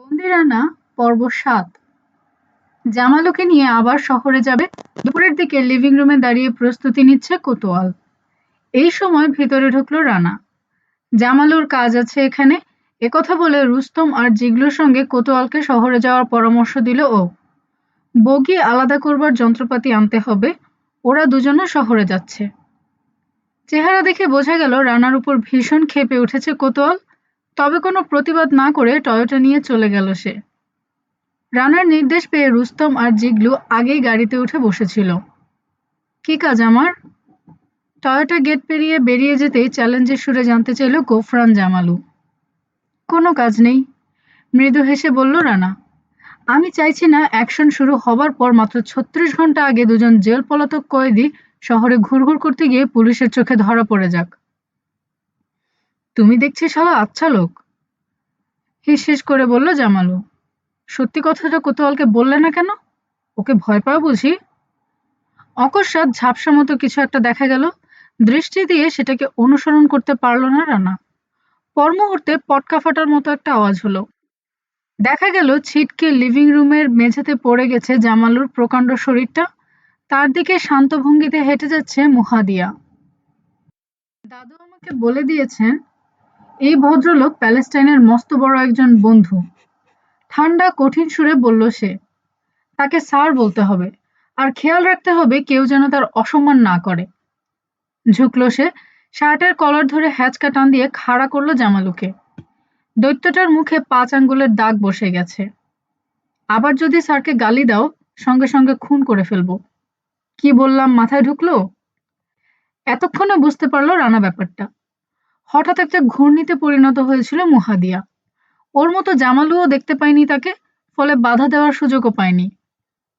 বন্দিরানা পর্ব সাত। জামালুকে নিয়ে আবার শহরে যাবে। দুপুরের দিকে লিভিং রুমে দাঁড়িয়ে প্রস্তুতি নিচ্ছে কোতোয়াল। এই সময় ভিতরে ঢুকলো রানা। জামালুর কাজ আছে এখানে। একথা বলে রুস্তম আর জিগলুর সঙ্গে কোতোয়ালকে শহরে যাওয়ার পরামর্শ দিল ও। বগি আলাদা করবার যন্ত্রপাতি আনতে হবে। ওরা দুজনও শহরে যাচ্ছে। চেহারা দেখে বোঝা গেল রানার উপর ভীষণ ক্ষেপে উঠেছে কোতোয়াল। তবে কোনো প্রতিবাদ না করে টয়োটা নিয়ে চলে গেল সে। রানার নির্দেশ পেয়ে রুস্তম আর জিগলু আগেই গাড়িতে উঠে বসেছিল। কি কাজ আমার? টয়োটা গেট পেরিয়ে বেরিয়ে যেতেই চ্যালেঞ্জের সুরে জানতে চাইল গোফরান জামালু। কোনো কাজ নেই, মৃদু হেসে বলল রানা। আমি চাইছি না অ্যাকশন শুরু হবার পর মাত্র ছত্রিশ ঘণ্টা আগে দুজন জেল পলাতক কয়েদি শহরে ঘুরঘুর করতে গিয়ে পুলিশের চোখে ধরা পড়ে যাক। তুমি দেখছি শালা আচ্ছা লোক। হিস হিস করে বলল, জামালু, সত্যি কথাটা কোতোয়ালকে বললে না কেন? ওকে ভয় পাওয়া বুঝি? অকস্মাৎ ঝাপসা মতো কিছু একটা দেখা গেল, দৃষ্টি দিয়ে সেটাকে অনুসরণ করতে পারল না রানা। পর মুহূর্তে পটকা ফাটার মতো একটা আওয়াজ হলো। দেখা গেল, ছিটকে লিভিং রুমের মেঝেতে পড়ে গেছে জামালুর প্রকাণ্ড শরীরটা। তার দিকে শান্ত ভঙ্গিতে হেঁটে যাচ্ছে মুহাদিয়া। দাদু আমাকে বলে দিয়েছেন এই ভদ্রলোক প্যালেস্টাইনের মস্ত বড় একজন বন্ধু। ঠান্ডা কঠিন সুরে বলল সে, তাকে স্যার বলতে হবে, আর খেয়াল রাখতে হবে কেউ যেন তার অসম্মান না করে। ঝুঁকলো সে, শার্টের কলার ধরে হ্যাচকা টান দিয়ে খাড়া করল জামালুকে। দৈত্যটার মুখে পাঁচ আঙ্গুলের দাগ বসে গেছে। আবার যদি স্যারকে গালি দাও, সঙ্গে সঙ্গে খুন করে ফেলব। কি বললাম, মাথায় ঢুকলো? এতক্ষণে বুঝতে পারল রানা ব্যাপারটা। হঠাৎ একটা ঘূর্ণিতে পরিণত হয়েছিল মুহাদিয়া। ওর মতো জামালুও দেখতে পায়নি তাকে, ফলে বাধা দেওয়ার সুযোগও পায়নি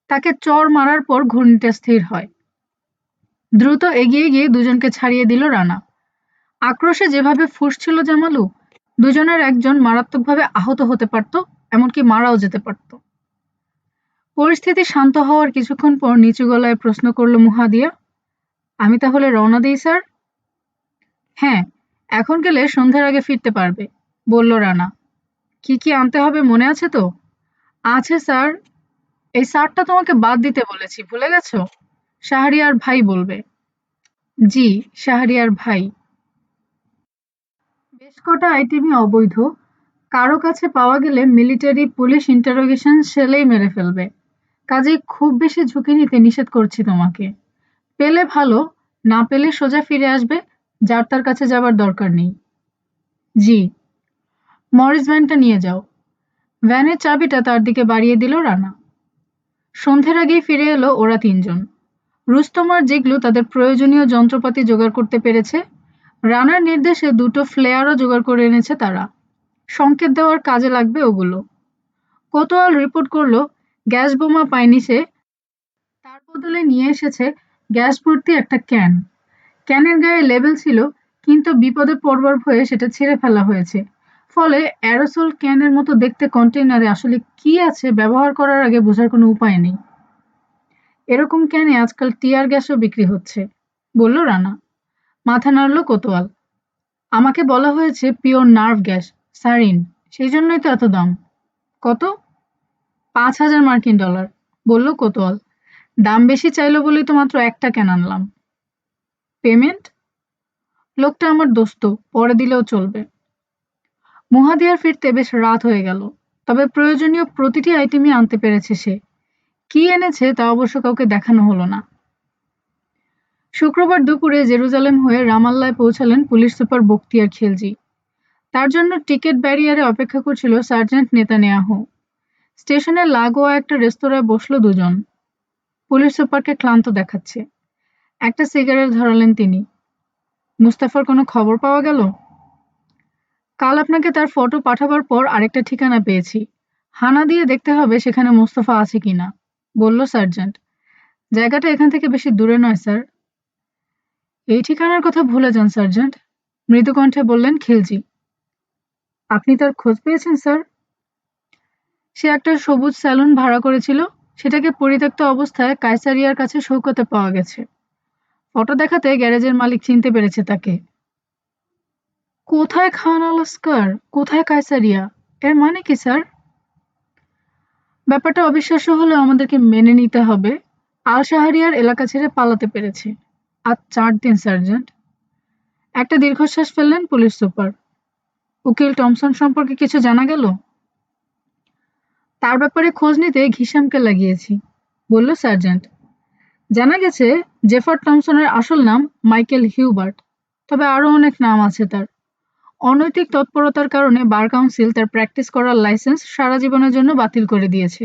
তাকে চর মারার পর ঘূর্ণিটা স্থির হয়। দ্রুত এগিয়ে গিয়ে দুজনকে ছাড়িয়ে দিল রানা। আক্রোশে যেভাবে ফুসছিল জামালু, দুজনের একজন মারাত্মকভাবে আহত হতে পারত, এমনকি মারাও যেতে পারত। পরিস্থিতি শান্ত হওয়ার কিছুক্ষণ পর নিচু গলায় প্রশ্ন করল মুহাদিয়া, আমি তাহলে রওনা দিই, স্যার? হ্যাঁ। এখন গেলে সন্ধ্যার আগে ফিরতে পারবে, বলল রানা। কি কি আনতে হবে মনে আছে তো? আছে স্যার, এই স্যারটা তোমাকে বাদ দিতে বলেছি, ভুলে গেছো? শাহরিয়ার ভাই বলবে। জি, শাহরিয়ার ভাই। বেশ কটা আইটেমই অবৈধ। কারও কাছে পাওয়া গেলে মিলিটারি পুলিশ ইন্টারোগেশন সেলেই মেরে ফেলবে। কাজেই খুব বেশি ঝুঁকি নিতে নিষেধ করছি তোমাকে। পেলে ভালো, না পেলে সোজা ফিরে আসবে যার তার কাছে যাবার দরকার নেই। জি। মরিস ভ্যানটা নিয়ে যাও। ভ্যানের চাবিটা তার দিকে বাড়িয়ে দিল রানা। সন্ধ্যের আগেই ফিরে এলো ওরা তিনজন। রুস্তম আর জিগলু তাদের প্রয়োজনীয় যন্ত্রপাতি জোগাড় করতে পেরেছে। রানার নির্দেশে দুটো ফ্লেয়ারও জোগাড় করে এনেছে তারা। সংকেত দেওয়ার কাজে লাগবে ওগুলো। কোতোয়াল রিপোর্ট করল, গ্যাস বোমা পায়নি সে। তার বদলে নিয়ে এসেছে গ্যাস ভর্তি একটা ক্যান। ক্যানের গায়ে লেবেল ছিল, কিন্তু বিপদে পড়বার ভয়ে সেটা ছিঁড়ে ফেলা হয়েছে। ফলে অ্যারোসল ক্যানের মতো দেখতে কন্টেইনারে আসলে কি আছে ব্যবহার করার আগে বোঝার কোনো উপায় নেই। এরকম ক্যানে আজকাল টিয়ার গ্যাসও বিক্রি হচ্ছে, বলল রানা। মাথা নাড়ল কোতোয়াল। আমাকে বলা হয়েছে পিওর নার্ভ গ্যাস সারিন সেই জন্যই তো এত দাম। কত? পাঁচ হাজার মার্কিন ডলার, বলল কোতোয়াল। দাম বেশি চাইলো বলেই তো মাত্র একটা ক্যান আনলাম। পেমেন্ট? লোকটা আমার দোস্ত, পরে দিলেও চলবে। মুহাদিয়ার ফিরতে বেশ রাত হয়ে গেল, তবে প্রয়োজনীয় প্রতিটি আইটেমই আনতে পেরেছে সে। কি এনেছে তা অবশ্য কাউকে দেখানো হলো না। শুক্রবার দুপুরে জেরুজালেম হয়ে রামাল্লায় পৌঁছালেন পুলিশ সুপার বক্তিয়ার খিলজি। তার জন্য টিকিট ব্যারিয়ারে অপেক্ষা করছিল সার্জেন্ট নেতানিয়াহু। স্টেশনে লাগোয়া একটা রেস্তোরাঁয় বসল দুজন। পুলিশ সুপারকে ক্লান্ত দেখাচ্ছে। একটা সিগারেট ধরালেন তিনি। মুস্তাফার কোনো খবর পাওয়া গেল? কাল আপনাকে তার ফটো পাঠাবার পর আরেকটা ঠিকানা পেয়েছি। হানা দিয়ে দেখতে হবে সেখানে মুস্তফা আছে কিনা বলল সার্জেন্ট। জায়গাটা এখান থেকে বেশি দূরে নয়, স্যার। এই ঠিকানার কথা ভুলে যান, সার্জেন্ট, মৃদু কণ্ঠে বললেন খিলজি। আপনি তার খোঁজ পেয়েছেন, স্যার? সে একটা সবুজ স্যালুন ভাড়া করেছিল, সেটাকে পরিত্যক্ত অবস্থায় কায়সারিয়ার কাছে শৌকতে পাওয়া গেছে। ফটো দেখাতে গ্যারেজের মালিক চিনতে পেরেছে তাকে। কোথায় খান আলাস্কার? কোথায় কায়সারিয়া? এর মানে কি, স্যার? ব্যাপারটা অবিশ্বাস্য হলেও আমাদেরকে মেনে নিতে হবে। আল শাহরিয়ার এলাকা ছেড়ে পালাতে পেরেছে। আজ চার দিন, সার্জেন্ট। একটা দীর্ঘশ্বাস ফেললেন পুলিশ সুপার। উকিল টমসন সম্পর্কে কিছু জানা গেল? তার ব্যাপারে খোঁজ নিতে ঘিসামকে লাগিয়েছি, বলল সার্জেন্ট। জানা গেছে, জেফার টমসনের আসল নাম মাইকেল হিউবার্ট, তবে আরও অনেক নাম আছে তার। অনৈতিক তৎপরতার কারণে বার কাউন্সিল তার প্র্যাকটিস করার লাইসেন্স সারা জীবনের জন্য বাতিল করে দিয়েছে।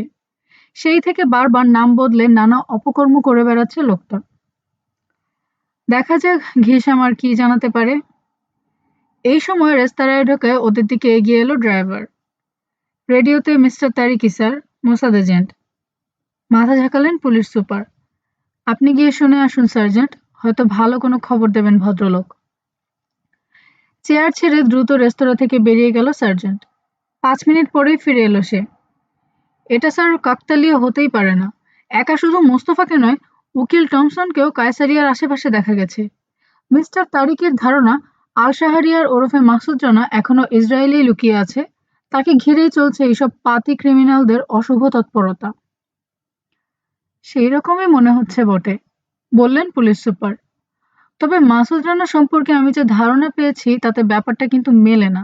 সেই থেকে বারবার নাম বদলে নানা অপকর্ম করে বেড়াচ্ছে লোকটা। দেখা যাক ঘিসাম আমার কি জানাতে পারে। এই সময় রেস্তোরাঁয় ঢোকে ওদের দিকে এগিয়ে এলো ড্রাইভার। রেডিওতে mister Tariki sir, Mossad agent. মাথা ঝাঁকালেন পুলিশ সুপার। আপনি গিয়ে শুনে আসুন, সার্জেন্ট। হয়তো ভালো কোনো খবর দেবেন ভদ্রলোক। চেয়ার ছেড়ে দ্রুত রেস্তোরাঁ থেকে বেরিয়ে গেল সার্জেন্ট। পাঁচ মিনিট পরেই ফিরে এলো সে। এটা স্যার কাকতালীয় হতেই পারে না। একা শুধু মোস্তফাকে নয়, উকিল টমসনকেও কায়সারিয়ার আশেপাশে দেখা গেছে। মিস্টার তারিকের ধারণা আল শাহরিয়ার ওরফে মাসুদ জানা এখনও ইসরায়েলেই লুকিয়ে আছে। তাকে ঘিরেই চলছে এইসব পাতি ক্রিমিনালদের অশুভ তৎপরতা। সেই রকমই মনে হচ্ছে বটে। বললেন পুলিশ সুপার। তবে মাসুদ রানা সম্পর্কে আমি যে ধারণা পেয়েছি, তাতে ব্যাপারটা কিন্তু মেলে না।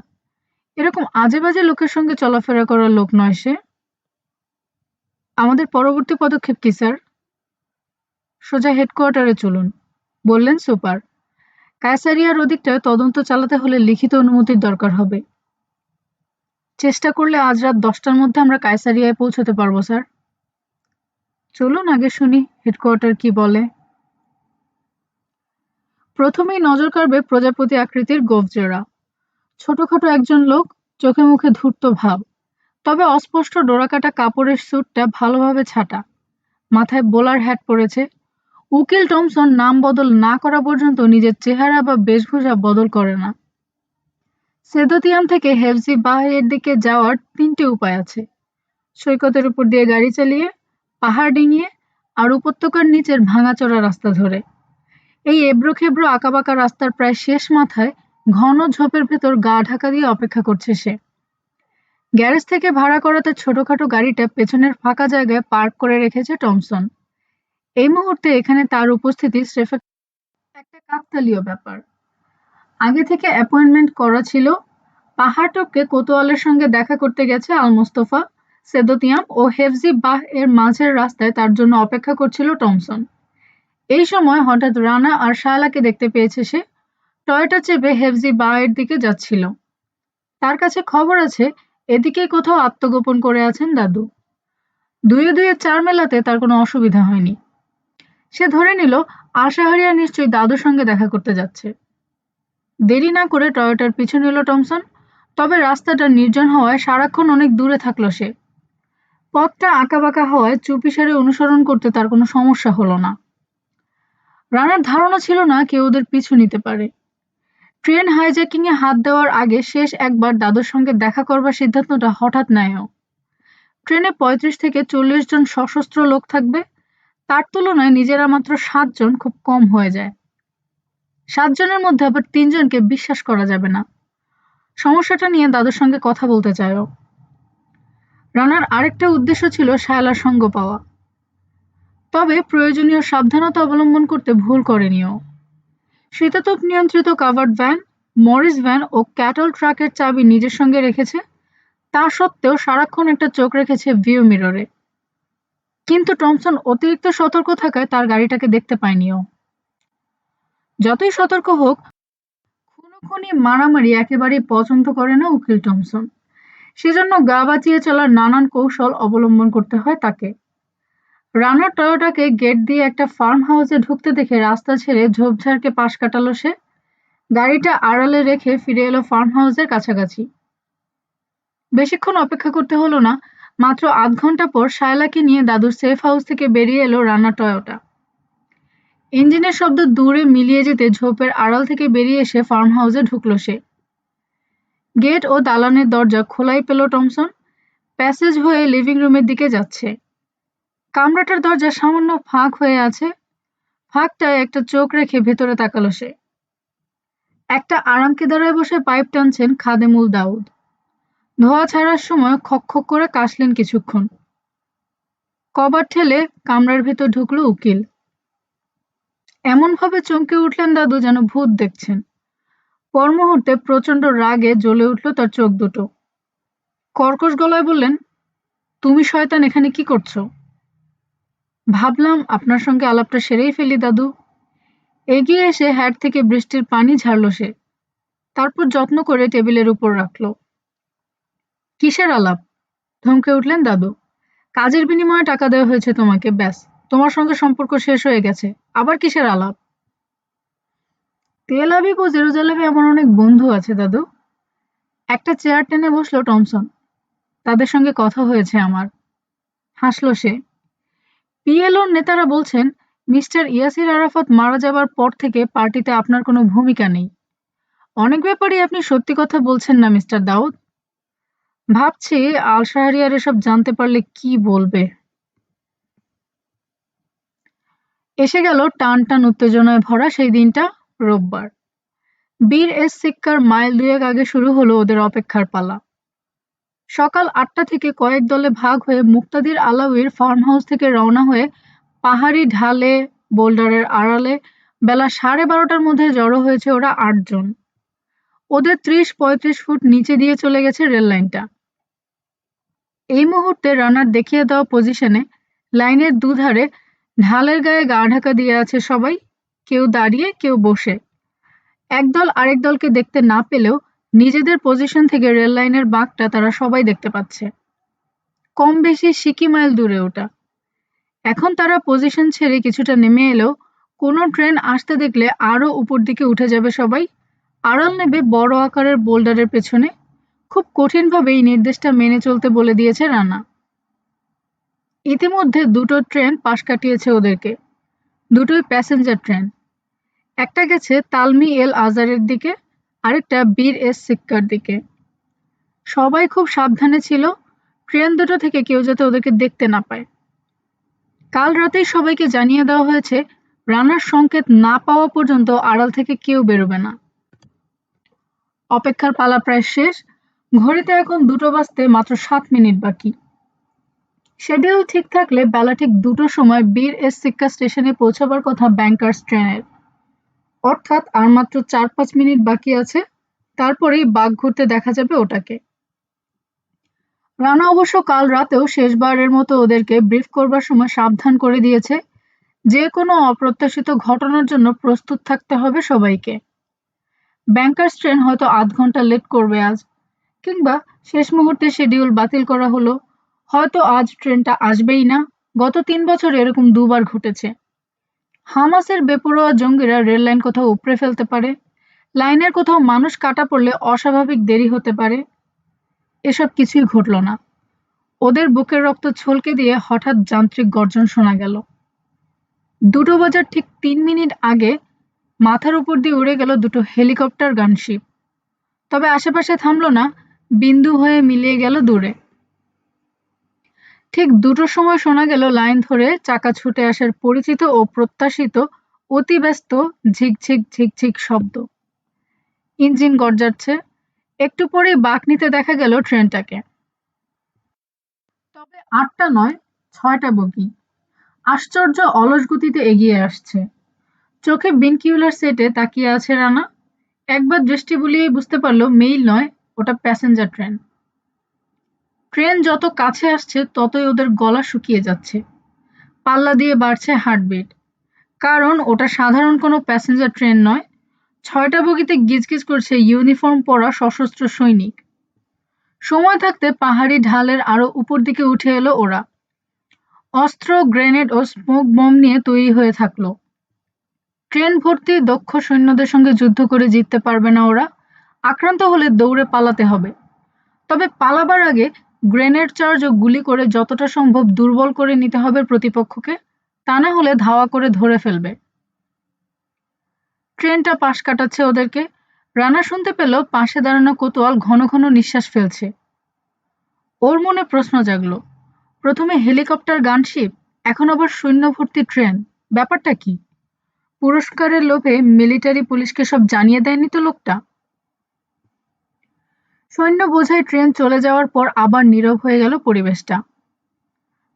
এরকম আজে বাজে লোকের সঙ্গে চলাফেরা করার লোক নয় সে। আমাদের পরবর্তী পদক্ষেপ কি, স্যার? সোজা হেডকোয়ার্টারে চলুন, বললেন সুপার। কায়সারিয়ার ওদিকটায় তদন্ত চালাতে হলে লিখিত অনুমতির দরকার হবে। চেষ্টা করলে আজ রাত দশটার মধ্যে আমরা কায়সারিয়ায় পৌঁছতে পারব, স্যার। চলুন আগে শুনি হেডকোয়ার্টার কি বলে। প্রথমেই নজর কাড়বে প্রজাপতি আকৃতির গোফজোড়া। ছোটখাটো একজন লোক, চোখে মুখে ধূর্ত ভাব। তবে অস্পষ্ট ডোরাকাটা কাপড়ের স্যুটটা ভালোভাবে ছাটা। মাথায় বোলার হ্যাট পরেছে। উকিল টমসন নাম বদল না করা পর্যন্ত নিজের চেহারা বা বেশভূষা বদল করে না। সেদতিয়াম থেকে হেফজি বাহের দিকে যাওয়ার তিনটি উপায় আছে। সৈকতের উপর দিয়ে গাড়ি চালিয়ে পাহাড় ডিঙিয়ে আর উপত্যকার নিচের ভাঙাচোরা রাস্তা ধরে। এই এবড়ো খেবড়ো আঁকাবাঁকা রাস্তার প্রায় শেষ মাথায় ঘন ঝোপের ভেতর গা ঢাকা দিয়ে অপেক্ষা করছে সে। গ্যারেজ থেকে ভাড়া করা তার ছোটখাটো গাড়িটা পেছনের ফাঁকা জায়গায় পার্ক করে রেখেছে টমসন। এই মুহূর্তে এখানে তার উপস্থিতি স্রেফ একটা কাকতালীয় ব্যাপার। আগে থেকে অ্যাপয়েন্টমেন্ট করা ছিল। পাহাড় টপকে কোতোয়ালের সঙ্গে দেখা করতে গেছে আল মোস্তফা সেদতিয়াম ও হেফজি বাহ এর মাঝের রাস্তায় তার জন্য অপেক্ষা করছিল টমসন। এই সময় হঠাৎ রানা আর শায়লাকে দেখতে পেয়েছে সে। টয়টা চেপে হেফজি বা এর দিকে যাচ্ছিল। তার কাছে খবর আছে এদিকেই কোথাও আত্মগোপন করে আছেন দাদু। দুয়ে দুয়ে চার মেলাতে তার কোনো অসুবিধা হয়নি। সে ধরে নিল, আশাহারিয়া নিশ্চয়ই দাদুর সঙ্গে দেখা করতে যাচ্ছে। দেরি না করে টয়োটার পিছু নিল টমসন, তবে রাস্তাটা নির্জন হওয়ায় সারাক্ষণ অনেক দূরে থাকল সে। পথটা আঁকাবাঁকা হওয়ায় চুপিসারে অনুসরণ করতে তার কোনো সমস্যা হলো না। রানার ধারণা ছিল না কেউ ওদের পিছু নিতে পারে। ট্রেন হাইজ্যাকিং এ হাত দেওয়ার আগে শেষ একবার দাদুর সঙ্গে দেখা করবার সিদ্ধান্তটা হঠাৎ নেয় ট্রেনে পঁয়ত্রিশ থেকে চল্লিশ জন সশস্ত্র লোক থাকবে। তার তুলনায় নিজেরা মাত্র সাতজন খুব কম হয়ে যায়। সাতজনের মধ্যে আবার তিনজনকে বিশ্বাস করা যাবে না। সমস্যাটা নিয়ে দাদুর সঙ্গে কথা বলতে চায় রানার আরেকটা উদ্দেশ্য ছিল শায়লার সঙ্গ পাওয়া। তবে প্রয়োজনীয় সাবধানতা অবলম্বন করতে ভুল করেনিও। শীতাতপ নিয়ন্ত্রিত কাভার্ড ভ্যান, মরিস ভ্যান ও ক্যাটল ট্রাকের চাবি নিজের সঙ্গে রেখেছে। তা সত্ত্বেও সারাক্ষণ একটা চোখ রেখেছে ভিউ মিররে। কিন্তু টমসন অতিরিক্ত সতর্ক থাকায় তার গাড়িটাকে দেখতে পায়নিও। যতই সতর্ক হোক, খুনোখুনি মারামারি একেবারেই পছন্দ করে না উকিল টমসন। সেজন্য গা বাঁচিয়ে চলার নানান কৌশল অবলম্বন করতে হয় তাকে। রানার টয়োটাকে গেট দিয়ে একটা ফার্ম হাউসে ঢুকতে দেখে রাস্তা ছেড়ে ঝোপঝাড়কে পাশ কাটালো সে। গাড়িটা আড়ালে রেখে ফিরে এলো ফার্ম হাউসের কাছাকাছি। বেশিক্ষণ অপেক্ষা করতে হলো না, মাত্র আধ ঘণ্টা পর শায়লাকে নিয়ে দাদুর সেফ হাউস থেকে বেরিয়ে এলো রানা টয়োটা। ইঞ্জিনের শব্দ দূরে মিলিয়ে যেতে ঝোপের আড়াল থেকে বেরিয়ে এসে ফার্ম হাউসে ঢুকলো সে। গেট ও দালানের দরজা খোলাই পেল টমসন। প্যাসেজ হয়ে লিভিং রুমের দিকে যাচ্ছে। কামরাটার দরজা সামান্য ফাঁক হয়ে আছে। ফাঁকটায় একটা চোখ রেখে ভেতরে তাকালো সে। একটা আরামকে দাঁড়ায় বসে পাইপ টানছেন খাদেমুল দাউদ। ধোয়া ছাড়ার সময় খক খক করে কাশলেন কিছুক্ষণ। কবার ঠেলে কামরার ভেতর ঢুকলো উকিল। এমনভাবে চমকে উঠলেন দাদু যেন ভূত দেখছেন। পর মুহূর্তে প্রচণ্ড রাগে জ্বলে উঠল তার চোখ দুটো। কর্কশ গলায় বললেন, তুমি শয়তান, এখানে কি করছ? ভাবলাম আপনার সঙ্গে আলাপটা সেরেই ফেলি, দাদু। এগিয়ে এসে হ্যাট থেকে বৃষ্টির পানি ঝাড়ল সে। তারপর যত্ন করে টেবিলের উপর রাখল। কিসের আলাপ? ধমকে উঠলেন দাদু। কাজের বিনিময়ে টাকা দেওয়া হয়েছে তোমাকে, ব্যাস। তোমার সঙ্গে সম্পর্ক শেষ হয়ে গেছে। আবার কিসের আলাপ? তেল আবিব ও জেরুজালেমে আমার অনেক বন্ধু আছে, দাদু। একটা চেয়ার টেনে বসল টমসন। তাদের সঙ্গে কথা হয়েছে আমার। হাসলো সে। পিএলওর নেতারা বলছেন, মিস্টার ইয়াসির আরাফাত মারা যাবার পর থেকে পার্টিতে আপনার কোনো ভূমিকা নেই। অনেক ব্যাপারেই আপনি সত্যি কথা বলছেন না, মিস্টার দাউদ। ভাবছি আল শাহরিয়ার এসব জানতে পারলে কি বলবে। এসে গেল টান টান উত্তেজনায় ভরা সেই দিনটা। রোববার। বীর এস সিক্কার মাইল দুয়েক আগে শুরু হলো ওদের অপেক্ষার পালা। সকাল আটটা থেকে কয়েক দলে ভাগ হয়ে মুক্তাদির আলাউির ফার্ম হাউস থেকে রওনা হয়ে পাহাড়ি ঢালে, বোল্ডারের আড়ালে বেলা সাড়ে বারোটার মধ্যে জড়ো হয়েছে ওরা আটজন ওদের ত্রিশ পঁয়ত্রিশ ফুট নিচে দিয়ে চলে গেছে রেল লাইনটা। এই মুহূর্তে রানার দেখিয়ে দেওয়া পজিশনে লাইনের দুধারে ঢালের গায়ে গা ঢাকা দিয়ে আছে সবাই। কেউ দাঁড়িয়ে, কেউ বসে। একদল আরেক দলকে দেখতে না পেলেও নিজেদের পজিশন থেকে রেল লাইনের বাঁকটা তারা সবাই দেখতে পাচ্ছে। কম বেশি সিকি মাইল দূরে ওটা। এখন তারা পজিশন ছেড়ে কিছুটা নেমে এলেও কোনো ট্রেন আসতে দেখলে আরও উপর দিকে উঠে যাবে সবাই। আড়াল নেবে বড় আকারের বোল্ডারের পেছনে। খুব কঠিনভাবে এই নির্দেশটা মেনে চলতে বলে দিয়েছে রানা। ইতিমধ্যে দুটো ট্রেন পাশ কাটিয়েছে ওদেরকে। দুটোই প্যাসেঞ্জার ট্রেন একটা গেছে তালমি এল আজারের দিকে, আরেকটা বীর এস সিক্কার দিকে। সবাই খুব সাবধানে ছিল ট্রেন দুটো থেকে কেউ যাতে ওদেরকে দেখতে না পায়। কাল রাতেই সবাইকে জানিয়ে দেওয়া হয়েছে, রানার সংকেত না পাওয়া পর্যন্ত আড়াল থেকে কেউ বেরোবে না। অপেক্ষার পালা প্রায় শেষ, ঘড়িতে এখন দুটো বাজতে মাত্র সাত মিনিট বাকি। শেডিউল ঠিক থাকলে বেলা ঠিক দুটোর সময় বীর এস সিক্কা স্টেশনে পৌঁছাবার কথা ব্যাংকার্স ট্রেনের অর্থাৎ আর মাত্র চার পাঁচ মিনিট বাকি আছে, তারপরেই বাঘ ঘুরতে দেখা যাবে ওটাকে। রানা অবশ্য কাল রাতেও শেষবারের মতো ওদেরকে ব্রিফ করবার সময় সাবধান করে দিয়েছে। যে কোনো অপ্রত্যাশিত ঘটনার জন্য প্রস্তুত থাকতে হবে সবাইকে। ব্যাংকার্স ট্রেন হয়তো আধ ঘণ্টা লেট করবে আজ, কিংবা শেষ মুহূর্তে শিডিউল বাতিল করা হলো। হয়তো আজ ট্রেনটা আসবেই না। গত তিন বছর এরকম দুবার ঘটেছে। হামাসের বেপরোয়া জঙ্গিরা রেল লাইন কোথাও উপড়ে ফেলতে পারে। লাইনের কোথাও মানুষ কাটা পড়লে অস্বাভাবিক দেরি হতে পারে। এসব কিছুই ঘটল না। ওদের বুকের রক্ত ছলকে দিয়ে হঠাৎ যান্ত্রিক গর্জন শোনা গেল। দুটো বাজার ঠিক তিন মিনিট আগে মাথার উপর দিয়ে উড়ে গেল দুটো হেলিকপ্টার গানশিপ তবে আশেপাশে থামল না, বিন্দু হয়ে মিলিয়ে গেল দূরে। ঠিক দুটোর সময় শোনা গেল লাইন ধরে চাকা ছুটে আসার পরিচিত ও প্রত্যাশিত অতিব্যস্ত ঝিকঝিক ঝিকঝিক শব্দ। ইঞ্জিন গর্জাচ্ছে। একটু পরেই বাঁক নিতে দেখা গেল ট্রেনটাকে। তবে আটটা নয়, ছয়টা বগি। আশ্চর্য অলস গতিতে এগিয়ে আসছে। চোখে বিনকিউলার সেটে তাকিয়ে আছে রানা। একবার দৃষ্টি বুলিয়েই বুঝতে পারল, মেইল নয়, ওটা প্যাসেঞ্জার ট্রেন। ট্রেন যত কাছে আসছে, ততই ওদের গলা শুকিয়ে যাচ্ছে। পাল্লা দিয়ে বাড়ছে হার্টবিট। কারণ ওটা সাধারণ কোনো প্যাসেঞ্জার ট্রেন নয়। ছয়টা বগিতে গিজগিজ করছে ইউনিফর্ম পরা সশস্ত্র সৈনিক। সময় থাকতে পাহাড়ি ঢালের আরও উপর দিকে উঠে এলো ওরা। অস্ত্র, গ্রেনেড ও স্মোক বম নিয়ে তৈরি হয়ে থাকল। ট্রেন ভর্তি দক্ষ সৈন্যদের সঙ্গে যুদ্ধ করে জিততে পারবে না ওরা। আক্রান্ত হলে দৌড়ে পালাতে হবে। তবে পালাবার আগে গ্রেনেড চার্জ ও গুলি করে যতটা সম্ভব দুর্বল করে নিতে হবে প্রতিপক্ষকে, তা না হলে ধাওয়া করে ধরে ফেলবে। ট্রেনটা পাশ কাটাচ্ছে ওদেরকে। রানা শুনতে পেল পাশে দাঁড়ানো কোতোয়াল ঘন ঘন নিঃশ্বাস ফেলছে। ওর মনে প্রশ্ন জাগলো, প্রথমে হেলিকপ্টার, গানশিপ, এখন আবার সৈন্য ভর্তি ট্রেন, ব্যাপারটা কি? পুরস্কারের লোভে মিলিটারি পুলিশকে সব জানিয়ে দেয়নি তো লোকটা? সৈন্য বোঝাই ট্রেন চলে যাওয়ার পর আবার নীরব হয়ে গেল পরিবেশটা।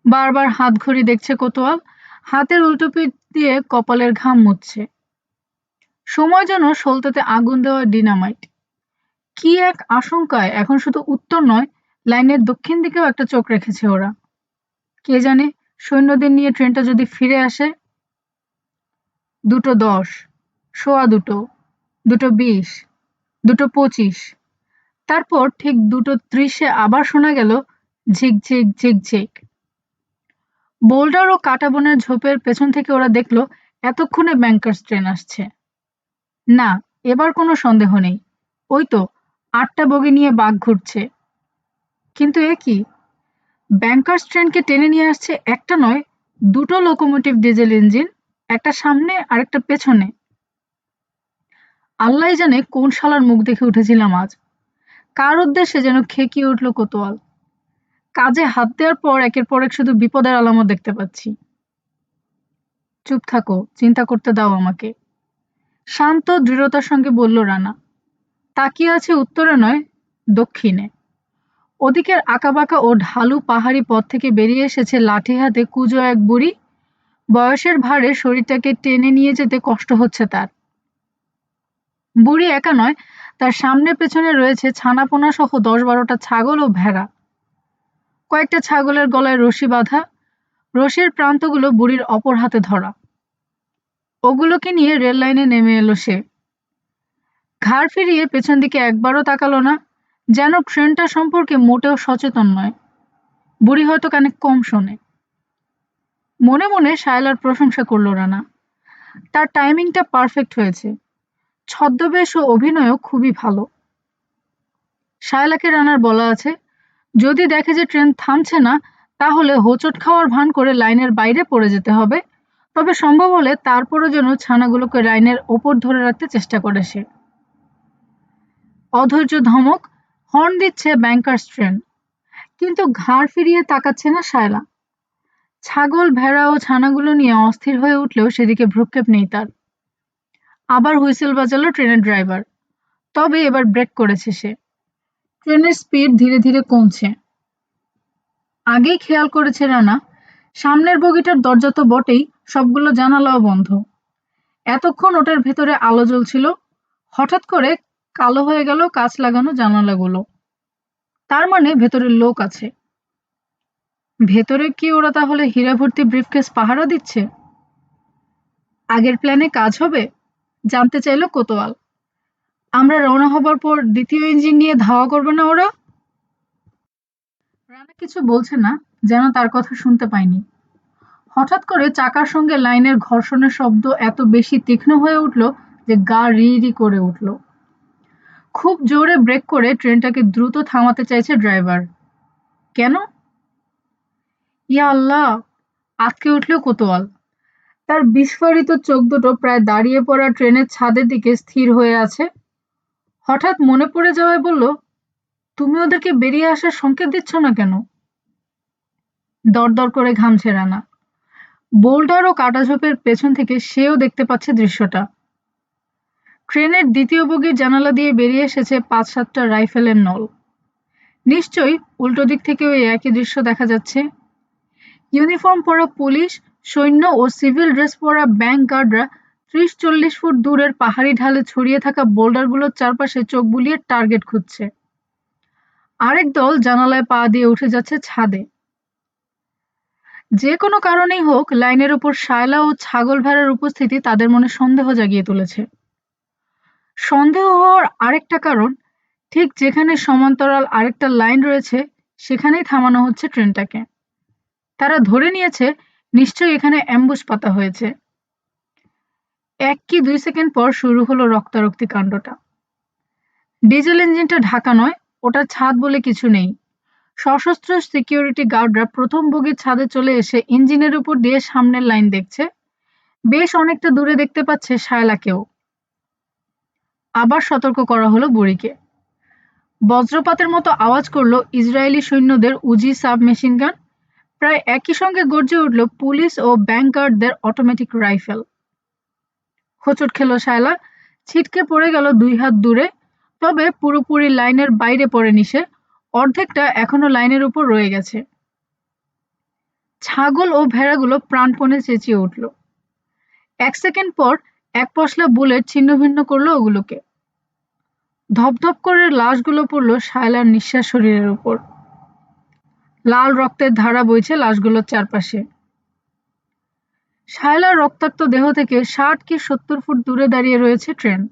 বারবার হাত ঘড়ি দেখছে কোতোয়াল, হাতের উল্টো পিঠ দিয়ে কপালের ঘাম মুছছে। সময় যেন সলতেতে আগুন দেওয়া ডিনামাইট কি এক আশঙ্কায়, এখন শুধু উত্তর নয়, লাইনের দক্ষিণ দিকেও একটা চোখ রেখেছে ওরা। কে জানে সৈন্যদের নিয়ে ট্রেনটা যদি ফিরে আসে? দুটো দশ, সোয়া দুটো দুটো বিশ, দুটো পঁচিশ তারপর ঠিক দুটো ত্রিশে আবার শোনা গেল ঝিকঝিক ঝিকঝিক বোল্ডার ও কাটাবনের ঝোপের পেছন থেকে ওরা দেখল এতক্ষণে ব্যাংকার্স ট্রেন আসছে। না, এবার কোনো সন্দেহ নেই। ওই তো, আটটা বগি নিয়ে বাঘ ঘুরছে। কিন্তু এ কি? ব্যাংকার্স ট্রেনকে টেনে নিয়ে আসছে একটা নয়, দুটো লোকোমোটিভ ডিজেল ইঞ্জিন, একটা সামনে আর একটা পেছনে। আল্লাহ জানে কোন শালার মুখ দেখে উঠেছিলাম আজ। কার উদ্দেশ্যে যেন খেকিয়ে উঠল কোতোয়াল? কাজে হাত দেওয়ার পর একের পর এক শুধু বিপদের আলামত দেখতে পাচ্ছি। চুপ থাকো, চিন্তা করতে দাও আমাকে। শান্ত, দৃঢ়তার সঙ্গে বলল রানা, তাকিয়ে আছে উত্তরে নয়, দক্ষিণে। ওদিকের আঁকাবাঁকা ও ঢালু পাহাড়ি পথ থেকে বেরিয়ে এসেছে লাঠি হাতে কুজো এক বুড়ি। বয়সের ভারে শরীরটাকে টেনে নিয়ে যেতে কষ্ট হচ্ছে তার। বুড়ি একা নয় তার সামনে পেছনে রয়েছে ছানাপোনা সহ দশ বারোটা ছাগল ও ভেড়া। কয়েকটা ছাগলের গলায় রশি বাঁধা, রশির প্রান্তগুলো বুড়ির অপর হাতে ধরা। ওগুলোকে নিয়ে রেল লাইনে নেমে এলো সে। ঘাড় ফিরিয়ে পেছন দিকে একবারও তাকালো না, যেন ট্রেনটা সম্পর্কে মোটেও সচেতন নয়। বুড়ি হয়তো কানে কম শোনে। মনে মনে শায়লার প্রশংসা করল রানা। তার টাইমিংটা পারফেক্ট হয়েছে। ছদ্মবেশ ও অভিনয়ও খুবই ভালো। শায়লাকে রানার বলা আছে, যদি দেখে যে ট্রেন থামছে না, তাহলে হোঁচট খাওয়ার ভান করে লাইনের বাইরে পড়ে যেতে হবে। তবে সম্ভব হলে তারপরও যেন ছানাগুলোকে লাইনের ওপর ধরে রাখতে চেষ্টা করে সে। অধৈর্য ধমক, হর্ন দিচ্ছে ব্যাংকার্স ট্রেন। কিন্তু ঘাড় ফিরিয়ে তাকাচ্ছে না শায়লা। ছাগল, ভেড়া ও ছানাগুলো নিয়ে অস্থির হয়ে উঠলেও সেদিকে ভ্রুক্ষেপ নেই তার। আবার হুইসেল বাজালো ট্রেনের ড্রাইভার। তবে এবার ব্রেক করেছে সে। ট্রেনের স্পিড ধীরে ধীরে কমছে। আগেই খেয়াল করেছে রানা, সামনের বগিটার দরজা তো বটেই, সবগুলো জানালাও বন্ধ। এতক্ষণ ওটার ভেতরে আলো জ্বলছিল, হঠাৎ করে কালো হয়ে গেল কাঁচ লাগানো জানালাগুলো। তার মানে ভেতরে লোক আছে। ভেতরে কি ওরা তাহলে হীরা ভর্তি ব্রিফকেস পাহারা দিচ্ছে? আগের প্ল্যানে কাজ হবে? জানতে চাইল কোতোয়াল। আমরা রওনা হবার পর দ্বিতীয় ইঞ্জিন নিয়ে ধাওয়া করবে না ওরা? রানা কিছু বলছে না, যেন তার কথা শুনতে পায়নি হঠাৎ করে চাকার সঙ্গে লাইনের ঘর্ষণের শব্দ এত বেশি তীক্ষ্ণ হয়ে উঠল যে গা রি রি করে উঠল। খুব জোরে ব্রেক করে ট্রেনটাকে দ্রুত থামাতে চাইছে ড্রাইভার। কেন? ইয়া আল্লাহ আটকে উঠল কোতোয়াল। তার বিস্ফারিত চোখ দুটো প্রায় দাঁড়িয়ে পড়া ট্রেনের ছাদের দিকে স্থির হয়ে আছে। হঠাৎ মনে পড়ে যাওয়ায় বলল, তুমি ওদেরকে বেরিয়ে আসার সংকেত দিচ্ছ না কেন? দরদর করে ঘামছে রানা। বোল্ডার ও কাটাঝোপের পেছন থেকে সেও দেখতে পাচ্ছে দৃশ্যটা। ট্রেনের দ্বিতীয় বগির জানালা দিয়ে বেরিয়ে এসেছে পাঁচ সাতটা রাইফেলের নল। নিশ্চয়ই উল্টো দিক থেকে ওই একই দৃশ্য দেখা যাচ্ছে। ইউনিফর্ম পরা পুলিশ সৈন্য ও সিভিল ড্রেস পরা ব্যাংক গার্ডরা ত্রিশ চল্লিশ ফুট দূরের পাহাড়ি ঢালে ছড়িয়ে থাকা বোল্ডারগুলোর চারপাশে চোখ বুলিয়ে টার্গেট খুঁজছে। আরেক দল জানালায় পা দিয়ে উঠে যাচ্ছে ছাদে। যে কোনো কারণেই হোক, লাইনের উপর শায়লা ও ছাগল ভেড়ার উপস্থিতি তাদের মনে সন্দেহ জাগিয়ে তুলেছে। সন্দেহ হওয়ার আরেকটা কারণ, ঠিক যেখানে সমান্তরাল আরেকটা লাইন রয়েছে, সেখানেই থামানো হচ্ছে ট্রেনটাকে। তারা ধরে নিয়েছে নিশ্চয়ই এখানে অ্যাম্বুশ পাতা হয়েছে। এক কি দুই সেকেন্ড পর শুরু হলো রক্তারক্তি কাণ্ডটা। ডিজেল ইঞ্জিনটা ঢাকা নয় ওটা ছাদ বলে কিছু নেই। সশস্ত্র সিকিউরিটি গার্ডরা প্রথম বগির ছাদে চলে এসে ইঞ্জিনের উপর দিয়ে সামনের লাইন দেখছে। বেশ অনেকটা দূরে দেখতে পাচ্ছে শায়লাকেও। আবার সতর্ক করা হলো বুড়িকে। বজ্রপাতের মতো আওয়াজ করল ইসরায়েলি সৈন্যদের উজি সাব মেশিন গান। প্রায় একই সঙ্গে গর্জে উঠল পুলিশ ও ব্যাংক গার্ডদের অটোমেটিক রাইফেল হোঁচট খেল শায়লা, ছিটকে পড়ে গেল দুই হাত দূরে, তবে পুরোপুরি লাইনের বাইরে পড়েনি সে, অর্ধেকটা এখনও লাইনের উপর রয়ে গেছে। ছাগল ও ভেড়াগুলো প্রাণপণে চেঁচিয়ে উঠল। এক সেকেন্ড পর এক পশলা বুলেট ছিন্নভিন্ন করল ওগুলোকে। ধপধপ করে লাশগুলো পড়ল শায়লার নিঃশ্বাস শরীরের উপর। লাল রক্তের ধারা বইছে লাশগুলোর চারপাশে। শায়লার রক্তাক্ত দেহ থেকে ষাট কি সত্তর ফুট দূরে দাঁড়িয়ে রয়েছে ট্রেন।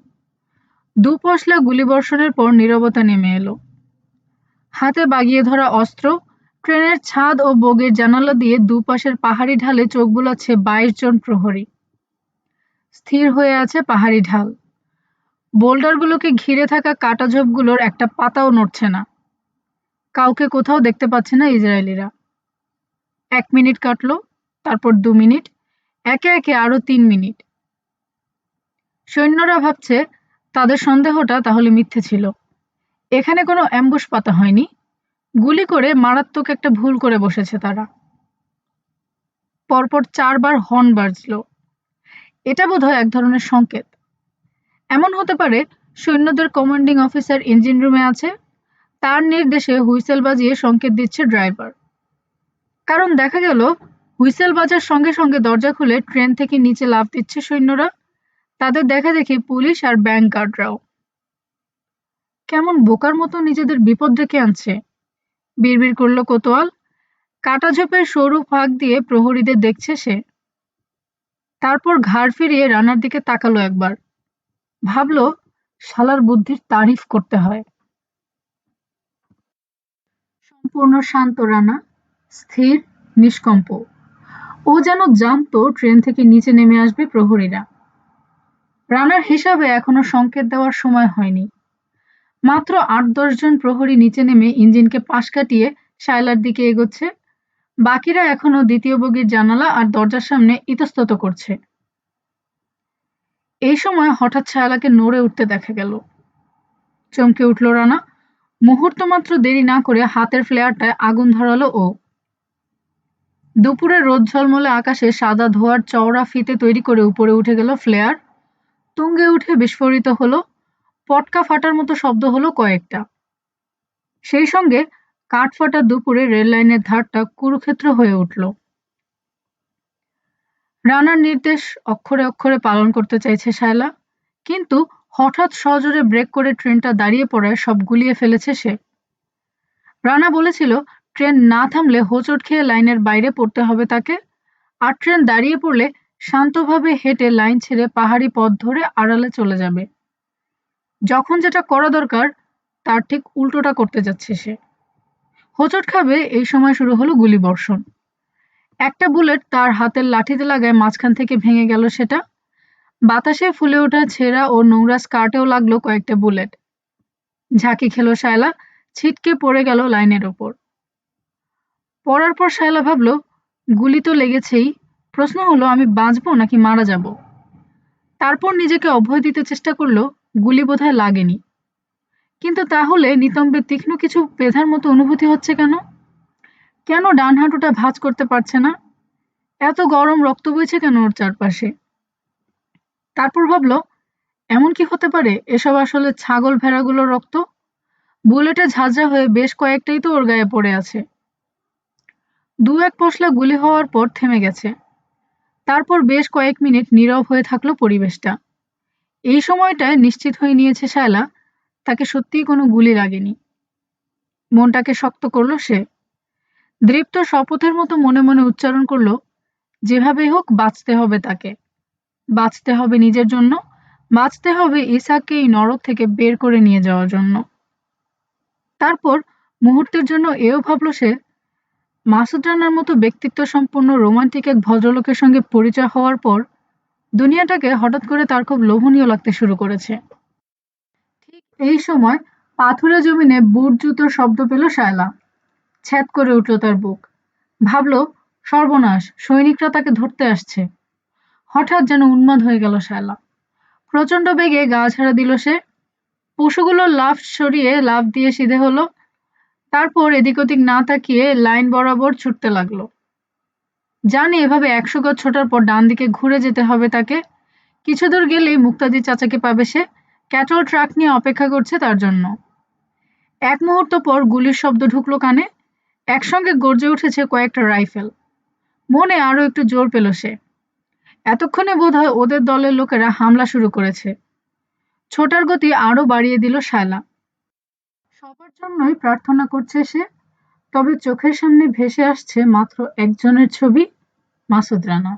দু পশলা গুলিবর্ষণের পর নীরবতা নেমে এলো। হাতে বাগিয়ে ধরা অস্ত্র, ট্রেনের ছাদ ও বগের জানালা দিয়ে দুপাশের পাহাড়ি ঢালে চোখ বুলাচ্ছে বাইশ জন প্রহরী। স্থির হয়ে আছে পাহাড়ি ঢাল। বোল্ডারগুলোকে ঘিরে থাকা কাটা ঝোপগুলোর একটা পাতাও নড়ছে না। কাউকে কোথাও দেখতে পাচ্ছে না ইসরায়েলিরা। এক মিনিট কাটলো, তারপর দু মিনিট, একে একে আরও তিন মিনিট। সৈন্যরা ভাবছে তাদের সন্দেহটা তাহলে মিথ্যে ছিল। এখানে কোনো অ্যাম্বুশ পাতা হয়নি। গুলি করে মারাত্মক একটা ভুল করে বসেছে তারা। পরপর চারবার হর্ন বাজল। এটা বোধহয় এক ধরনের সংকেত। এমন হতে পারে সৈন্যদের কমান্ডিং অফিসার ইঞ্জিন রুমে আছে তার নির্দেশে হুইসেল বাজিয়ে সংকেত দিচ্ছে ড্রাইভার। কারণ দেখা গেল, হুইসেল বাজার সঙ্গে সঙ্গে দরজা খুলে ট্রেন থেকে নিচে লাফ দিচ্ছে সৈন্যরা। তাদের দেখা দেখি পুলিশ আর ব্যাংক গার্ডরাও। কেমন বোকার মতো নিজেদের বিপদ ডেকে আনছে। বিড়বিড় করল কোতোয়াল। কাটা ঝোপের সরু ফাঁক দিয়ে প্রহরীদের দেখছে সে। তারপর ঘাড় ফিরিয়ে রানার দিকে তাকালো একবার। ভাবল, শালার বুদ্ধির তারিফ করতে হয়। শান্ত রানা, স্থির, নিষ্কম্প। ও যেন জানতো ট্রেন থেকে নিচে নেমে আসবে প্রহরীরা। রানার হিসাবে এখনও সংকেত দেওয়ার সময় হয়নি। মাত্র আট দশ জন প্রহরী নিচে নেমে ইঞ্জিনকে পাশ কাটিয়ে শায়লার দিকে এগোচ্ছে। বাকিরা এখনও দ্বিতীয় বগির জানালা আর দরজার সামনে ইতস্তত করছে। এই সময় হঠাৎ শায়লাকে নড়ে উঠতে দেখা গেল। চমকে উঠল রানা। মুহূর্ত মাত্র দেরি না করে হাতের ফ্লেয়ারটায় আগুন ধরালো ও। দুপুরে রোদ ঝলমলে আকাশে সাদা ধোয়ার চওড়া ফিতে তৈরি করে উপরে উঠে গেল ফ্লেয়ার। তুঙ্গে উঠে বিস্ফোরিত হলো। পটকা ফাটার মতো শব্দ হলো কয়েকটা। সেই সঙ্গে কাঠ ফাটা দুপুরে রেল লাইনের ধারটা কুরুক্ষেত্র হয়ে উঠল। রানার নির্দেশ অক্ষরে অক্ষরে পালন করতে চাইছে শায়লা। কিন্তু হঠাৎ সজোরে ব্রেক করে ট্রেনটা দাঁড়িয়ে পড়ায় সব গুলিয়ে ফেলেছে সে। রানা বলেছিল, ট্রেন না থামলে হোঁচট খেয়ে লাইনের বাইরে পড়তে হবে তাকে। আর ট্রেন দাঁড়িয়ে পড়লে শান্তভাবে হেঁটে লাইন ছেড়ে পাহাড়ি পথ ধরে আড়ালে চলে যাবে। যখন যেটা করা দরকার, তার ঠিক উল্টোটা করতে যাচ্ছে সে। হোঁচট খাবে এই সময় শুরু হলো গুলিবর্ষণ। একটা বুলেট তার হাতের লাঠিতে লাগায় মাঝখান থেকে ভেঙে গেল সেটা। বাতাসে ফুলে ওঠা ছেঁড়া ও নোংরা স্কার্টেও লাগল কয়েকটা বুলেট। ঝাঁকি খেলো শায়লা, ছিটকে পড়ে গেল লাইনের ওপর। পড়ার পর শায়লা ভাবল, গুলি তো লেগেছেই। প্রশ্ন হলো, আমি বাঁচবো নাকি মারা যাব? তারপর নিজেকে অভয় দিতে চেষ্টা করল, গুলি বোধহয় লাগেনি। কিন্তু তাহলে নিতম্বের তীক্ষ্ণ কিছু বেধার মতো অনুভূতি হচ্ছে কেন? কেন ডান হাঁটুটা ভাঁজ করতে পারছে না? এত গরম রক্ত বইছে কেন ওর চারপাশে? তারপর ভাবল, এমন কি হতে পারে? এসব আসলে ছাগল ভেড়াগুলোর রক্ত? বুলেটে ঝাঁঝরা হয়ে বেশ কয়েকটাই তো ওর গায়ে পড়ে আছে। দু এক পশলা গুলি হওয়ার পর থেমে গেছে। তারপর বেশ কয়েক মিনিট নীরব হয়ে থাকল পরিবেশটা। এই সময়টায় নিশ্চিত হয়ে নিয়েছে শায়লা, তাকে সত্যিই কোনো গুলি লাগেনি। মনটাকে শক্ত করল সে। দৃপ্ত শপথের মতো মনে মনে উচ্চারণ করল, যেভাবেই হোক বাঁচতে হবে তাকে। বাঁচতে হবে নিজের জন্য। বাঁচতে হবে ইসাককে এই নরক থেকে বের করে নিয়ে যাওয়ার জন্য। তারপর মুহূর্তের জন্য এও ভাবল সে, মাসুদ রানার মতো ব্যক্তিত্ব সম্পন্ন রোমান্টিক এক ভদ্রলোকের সঙ্গে পরিচয় হওয়ার পর দুনিয়াটাকে হঠাৎ করে তার খুব লোভনীয় লাগতে শুরু করেছে। ঠিক এই সময় পাথুরে জমিনে বুট জুতোর শব্দ পেল শায়লা। ছ্যাদ করে উঠল তার বুক। ভাবল, সর্বনাশ, সৈনিকরা তাকে ধরতে আসছে। হঠাৎ যেন উন্মাদ হয়ে গেল শায়লা। প্রচণ্ড বেগে গা ছাড়া দিল সে। পশুগুলো লাফ সরিয়ে লাফ দিয়ে সিধে হলো। তারপর এদিক ওদিক না তাকিয়ে লাইন বরাবর ছুটতে লাগল। জানি এভাবে একশো গজ ছোটার পর ডান দিকে ঘুরে যেতে হবে তাকে। কিছু দূর গেলেই মুক্তাদি চাচাকে পাবে সে। ক্যাটল ট্রাক নিয়ে অপেক্ষা করছে তার জন্য। এক মুহূর্ত পর গুলির শব্দ ঢুকলো কানে। একসঙ্গে গর্জে উঠেছে কয়েকটা রাইফেল। মনে আরও একটু জোর পেল সে। এতক্ষণে বোধহয় ওদের দলের লোকেরা হামলা শুরু করেছে। ছোটার গতি আরও বাড়িয়ে দিল শায়লা। সবার জন্যই প্রার্থনা করছে সে, তবে চোখের সামনে ভেসে আসছে মাত্র একজনের ছবি, মাসুদ রানা।